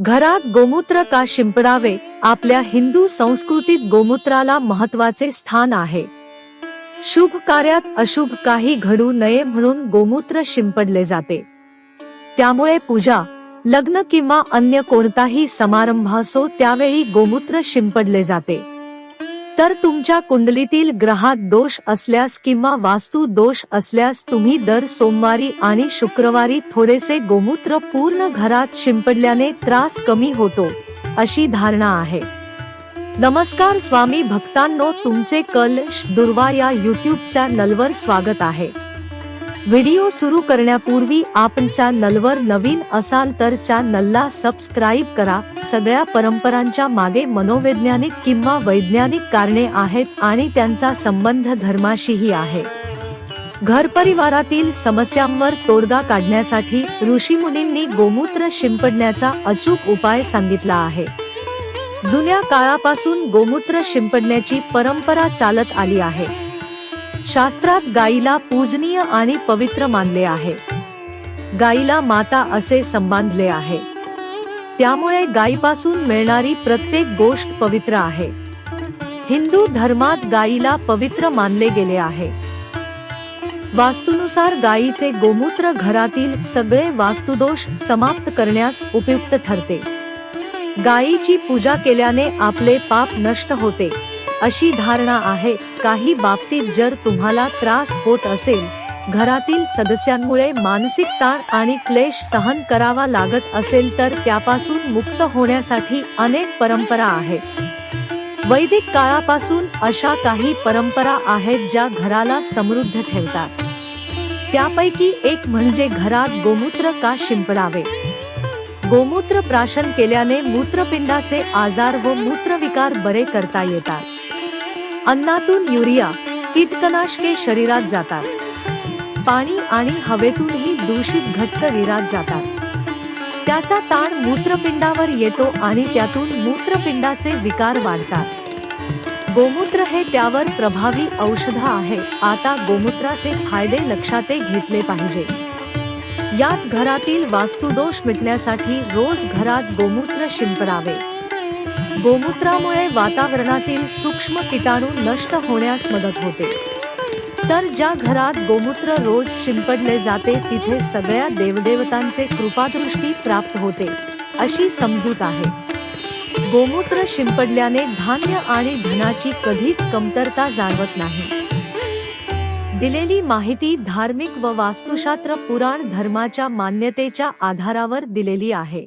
घरात गोमूत्र का शिंपडावे आपल्या हिंदू संस्कृतीत गोमूत्राला महत्त्वाचे स्थान आहे. शुभ कार्यात अशुभ काही घडू नये म्हणून गोमूत्र शिंपडले जाते. त्यामुळे पूजा लग्न किंवा अन्य कोणताही समारंभ असो त्यावेळी गोमूत्र शिंपडले जाते. तर तुमच्या कुंडलीतील ग्रहात दोष असल्यास किंवा वास्तू दोष असल्यास तुम्ही दर सोमवारी आणि शुक्रवारी थोडेसे गोमूत्र पूर्ण घरात शिंपडल्याने त्रास कमी होतो अशी धारणा आहे. नमस्कार स्वामी भक्तांनो तुमचे कलश दुर्वा या युट्यूबच्या नलवर स्वागत आहे. व्हिडिओ सुरू करण्यापूर्वी आपण चॅनलवर नवीन असाल तर चॅनलला सबस्क्राईब करा. सगळ्या परंपरांच्या मागे मनोवैज्ञानिक किंवा वैज्ञानिक कारणे आहेत आणि त्यांचा संबंध धर्माशीही आहे. घरपरिवारातील समस्यांवर तोडगा काढण्यासाठी ऋषीमुनींनी गोमूत्र शिंपडण्याचा अचूक उपाय सांगितला आहे. जुन्या काळापासून गोमूत्र शिंपडण्याची परंपरा चालत आली आहे. शास्त्रात गायीला पूजनीय आणि पवित्र मानले आहे. गायीला माता असे संबांधले आहे. त्यामुळे गायीपासून मिळणारी प्रत्येक गोष्ट पवित्र आहे. हिंदू धर्मात गायीला पवित्र मानले गेले आहे. वास्तुनुसार गायीचे गोमूत्र घरातील सगळे वास्तुदोष समाप्त करण्यास उपयुक्त ठरते. गायीची पूजा केल्याने आपले पाप नष्ट होते. अशी धारणा आहे. काही बाबतीत जर तुम्हाला त्रास होत असेल घरातील सदस्यांमुळे मानसिक ताण आणि क्लेश सहन करावा लागत असेल तर त्यापासून मुक्त होण्यासाठी अनेक परंपरा आहेत. वैदिक काळापासून अशा काही परंपरा आहेत ज्या घराला समृद्ध ठेवतात. त्यापैकी एक म्हणजे घरात गोमूत्र का शिंपडावे? गोमूत्र प्राशन केल्याने मूत्रपिंडाचे आजार व मूत्रविकार बरे करता येतात. अन्नातून युरिया कीटकनाशके शरीरात जातात. पाणी आणि हवेतूनही दूषित घट्ट विरात जातात. त्याचा ताण मूत्रपिंडावर येतो आणि त्यातून मूत्रपिंडाचे विकार वाढतात. गोमूत्र हे त्यावर प्रभावी औषध आहे. आता गोमूत्राचे फायदे लक्षात घेतले पाहिजे. यात घरातील वास्तुदोष मिटण्यासाठी रोज घरात गोमूत्र शिंपडावे. गोमूत्रामुळे वातावरणातील सूक्ष्म किटाणू नष्ट होण्यास मदत होते. तर ज्या घरात गोमूत्र रोज शिंपडले जाते तिथे सगळ्या देवदेवतांचे कृपादृष्टी प्राप्त होते अशी समजूत आहे. गोमूत्र शिंपडल्याने धान्य आणि धनाची कधीच कमतरता जाणवत नाही. दिलेली माहिती धार्मिक व वास्तुशास्त्र पुराण धर्माच्या मान्यतेच्या आधारावर दिलेली आहे.